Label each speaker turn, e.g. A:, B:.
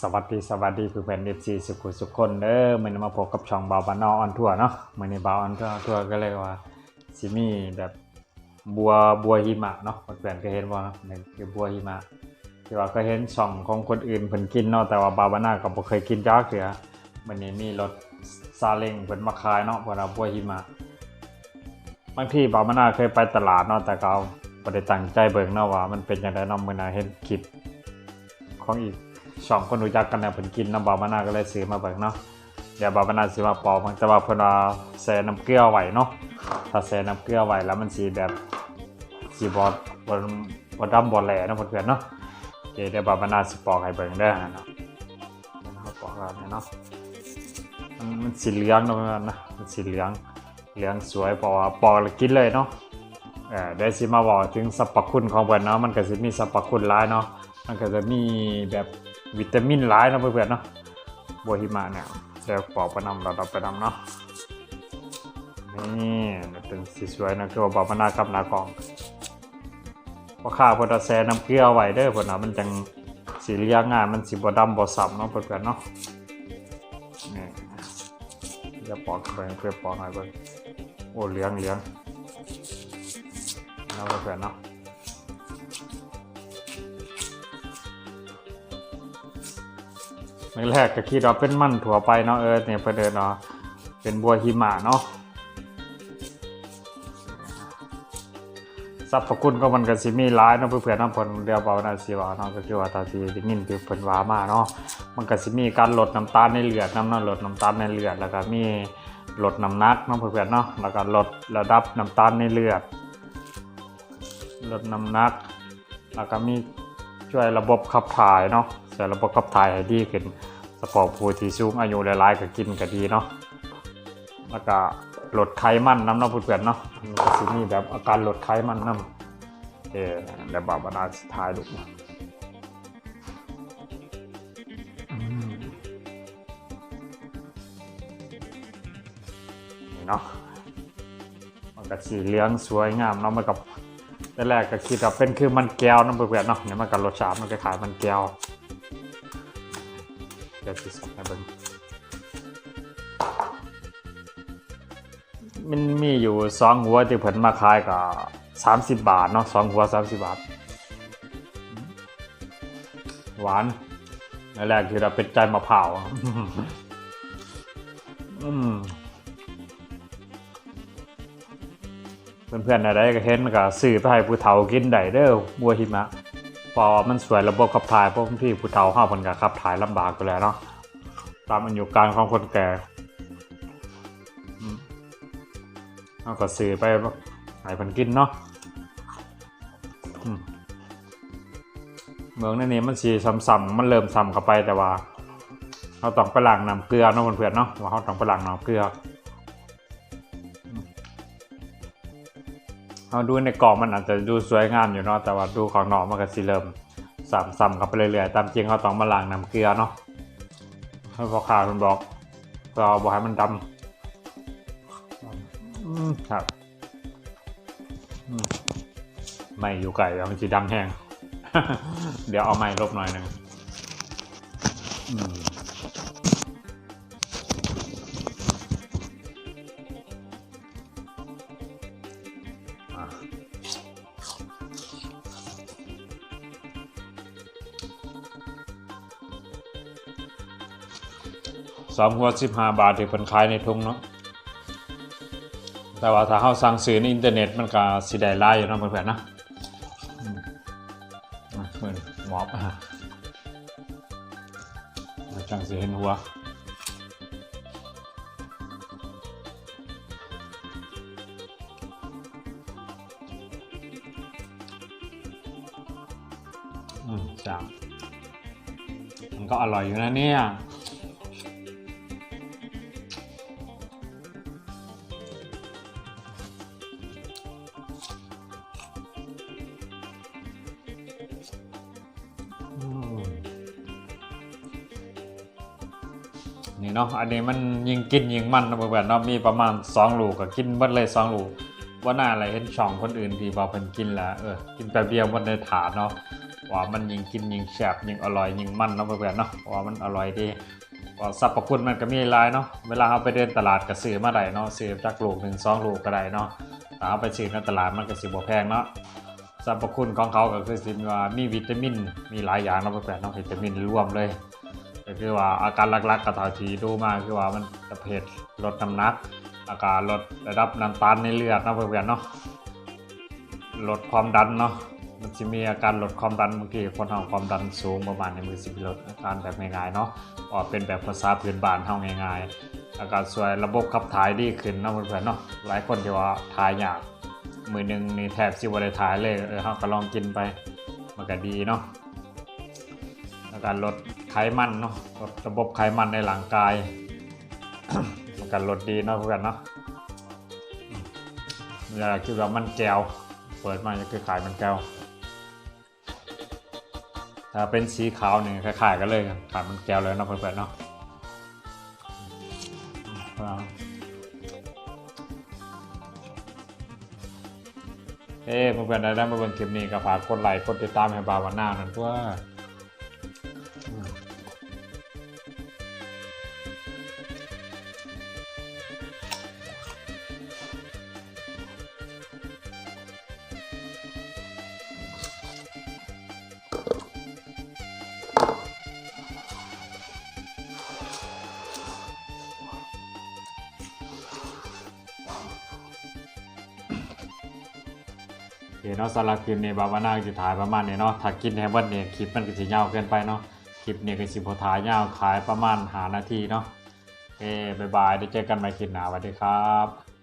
A: สวัสดีสวัสดีเพื่อนเอฟซีสุขุสุขคนเด้อมันมาพบกับช่องบาบานอออนทัวร์เนาะมันนี้บาออนทัวร์ทัวก็เลยว่าสิมีแบบบัวบัวหิมะเนาะเพื่อนก็เห็นบ่เนาะนี่คือบัวหิมะที่ว่าก็เห็นช่องของคนอื่นเพิ่นกินเนาะแต่ว่าบาบานาก็บ่เคยกินจักเทื่อมันนี้มีรถซาเล้งเพิ่นมาขายเนาะเพิ่นเอาบัวหิมะบางทีบาบานาเคยไปตลาดเนาะแต่ก็บ่ได้ตั้งใจเบิ่งเนาะว่ามันเป็นจังไดเนาะมื้อน่ะเห็นคลิปของอีก สองคนรู้จักกันเนี่ยเพิ่นกินน้ำบาบานาก็เลยซื้อมาเบิ่งเนาะเดี๋ยวบาบานาสิมาปอกมันแต่ว่าเพิ่นว่าแช่น้ำเกลือไว้เนาะถ้าแช่น้ำเกลือไว้แล้วมันสิแบบสิบ่บ่บ่ดำบ่แหลเนะเพื่อนๆเนาะเคเดี๋ยวบาบานาสิปอกให้เบิ่งเด้เนาะเดี๋ยวเราปอกแล้วเนี่ยเนาะมันสีเหลืองนะเพื่อนนะมันสีเหลืองเหลืองสวยเพราะว่าปอกแล้วกินเลยเนาะเออเดี๋ยวสิมาบอกถึงสรรพคุณของเพิ่นเนาะมันก็สิมีสรรพคุณหลายเนาะมันก็จะมีแบบ วิตามินหลายเนะเพื่อนๆเนาะบัวหิมะเนี่ยเดี๋ยวปอกไปนำเราเราไปนำเนาะนี่มันเป็นสีสวยนะคือว่าบอกมาหน้ากับหน้ากองว่าข้าเพอดแซน้ำเกลือไว้เด้อเพื่อนนะมันจังสีเรียงงานมันสีบดำบสับเนาะเพื่อนๆเนาะนี่จะปอกไปเพื่อปอกให้เพื่อนโอ้เหลืองเหลืองเนาะเพื่อนๆเนาะ แรกๆก็คิดว่าเป็นมันถั่วไปเนาะเออเนี่ยเพื่นเดินเนาะเป็นบัวหิมะเนาะสรรพคุณก็มันก็สิมีหลายเนาะเพื่อนๆนาะเพิ่นเดียวเบานาสิว่าเนาะก็คือว่าตาสิได้ยินคือเพิ่นว่ามาเนาะมันก็สิมีการลดน้ำตาลในเลือดน้ำเนาะลดน้ำตาลในเลือดแล้วก็มีลดน้ำหนักเนาะเพื่อนๆเนาะแล้วก็ลดระดับน้ำตาลในเลือด ลดน้ำหนัก แล้วก็มีช่วยระบบขับถ่ายเนาะ ช่วยระบบขับถ่ายให้ดีขึ้นสปอร์ตผู้ที่สูงอายุหลายๆก็กินก็ดีเนาะแล้วก็ลดไขมันน้ำเนาะเพื่อนๆเนาะมันก็สิมีแบบอาการลดไขมันน้ำเออเดี๋ยวบาบานาสุดท้ายลูกอืมนี่เนาะมันก็สีเหลืองสวยงามเนาะมันกับแรกๆก็คิดว่าเป็นคือมันแก้วน้ำเปลือกเนาะเนี่ยมันกับรสชาติมันคล้ายมันแก้ว เดี๋ยวสิสักให้เบิ่งมันมีอยู่สองหัวที่เพิ่นมาขายกับสามสิบบาทเนาะสองหัวสามสิบบาท หวานแรกๆคือเราเป็นใจมะพร้าวเพื่อนๆอะไรก็เห็นก็ซื้อไปให้ผู้เฒ่ากินได้เด้อบัวหิมะ พอมันสวยระบบขับถ่ายพราะบางที่ผู้เฒ่าห้าคนก็ขับถ่ายลำบากอยู่แล้วเนาะตามอายุการของคนแก่อืมเอาก็ซื้อไปให้เพิ่นกินเนาะอืมเมืองนั่นนี่มันสีซ้ำๆมันเริ่มซ้ำเข้าไปแต่ว่าเราต้องไปล้างน้ำเกลือเนาะเพื่อนๆเนาะว่าเราต้องไปล้างน้ำเกลือ เราดูในกล่องมันอาจจะดูสวยงามอยู่เนาะแต่ว่าดูของหนอมันก็สิเริ่มซ้ำๆเข้าไปเรื่อยๆตามจริงเขาต้องมาล้างน้ำเกลือเนาะให้พอขาคุณบอกเราบอกให้มันดำอืมครับไม่อยู่ไก่เดี๋ยวมันจะดังแห้งเดี๋ยวเอาไม้ลบหน่อยหนึ่ง สองหัวสิบห้าบาทที่เพิ่นขายในทุ่งเนาะแต่ว่าถ้าเฮาสั่งซื้อในอินเทอร์เน็ตมันก็สิได้หลายอยู่เนาะเพื่อนๆนะเหมือนหมอบอะจังสิเห็นหัวอืมจ้ามันก็อร่อยอยู่นะเนี่ย นี่เนาะอันนี้มันยิงกินยิงมันนะเพื่อนเนาะมีประมาณ 2 ลูกก็กินเบิดเลย2ลูกว่าหน้าอะไรเห็นช่องคนอื่นที่บอกเพิ่นกินแล้วเออกินแป๊บเดียวหมดในถาดเนาะว่ามันยิงกินยิงแซ่บยิงอร่อยยิงมันเนาะเพื่อนเนาะว่ามันอร่อยดีว่าสรรพคุณมันก็มีหลายเนาะเวลาเราไปเดินตลาดก็ซื้อมาได้เนาะซื้อจากลูกหนึ่งสองลูกก็ได้เนาะถ้าเอาไปซื้อในตลาดมันก็สิบ่แพงเนาะสรรพคุณของเขาก็คือสิมีว่ามีวิตามินมีหลายอย่างเนาะเพื่อนเนาะวิตามินรวมเลย ก็คือว่าอาการหลักๆกระถาทีดูมาคือว่ามันจะเพศลดน้ำหนัก อาการลดระดับน้ำตาลในเลือดนะเพื่อนๆเนาะลดความดันเนาะมันจะมีอาการลดความดันบางทีคนเราความดันสูงประมาณในมือสิบลดอาการแบบง่ายๆเนาะว่าเป็นแบบภาษาพื้นบ้านเท่าง่ายๆ อาการสวยระบบขับถ่ายดีขึ้นนะเพื่อนๆเนาะหลายคนที่ว่าถ่ายยากมือหนึ่งนี่แทบสิบ่ได้ถ่ายเลยเออเราก็ลองกินไปมันก็ดีเนาะแล้วการลด ไขมันเนาะลดระบบไขมันในร่างกายมันกันลดดีเนาะเพื่อนเนาะนี่แหละคือว่ามันแก้ว เปิดมาจะคือขายมันแก้ว ถ้าเป็นสีขาวนี่คล้ายๆกันเลยขายมันแก้วเลยเนาะเพื่อนๆเนาะอ่าเอ้เพื่อนๆได้ด้มาเบิ่งคลิปนี้ก็ฝากกดไลค์กดติดตามให้บาวาน่านั่นตัว คเนาะสำหรับคลิปนี้บาวานาจะถ่ายประมาณนี้เนาะถ้ากินแฮมเบอร์เนี่ยคลิปมันก็จะยาวเกินไปเนาะคลิปนี้ก็สิบถ่ายยาวขายประมาณหานาทีเนาะเอเคบายบายได้เจอกันใหม่คลิปหน้าสวัสดีครับ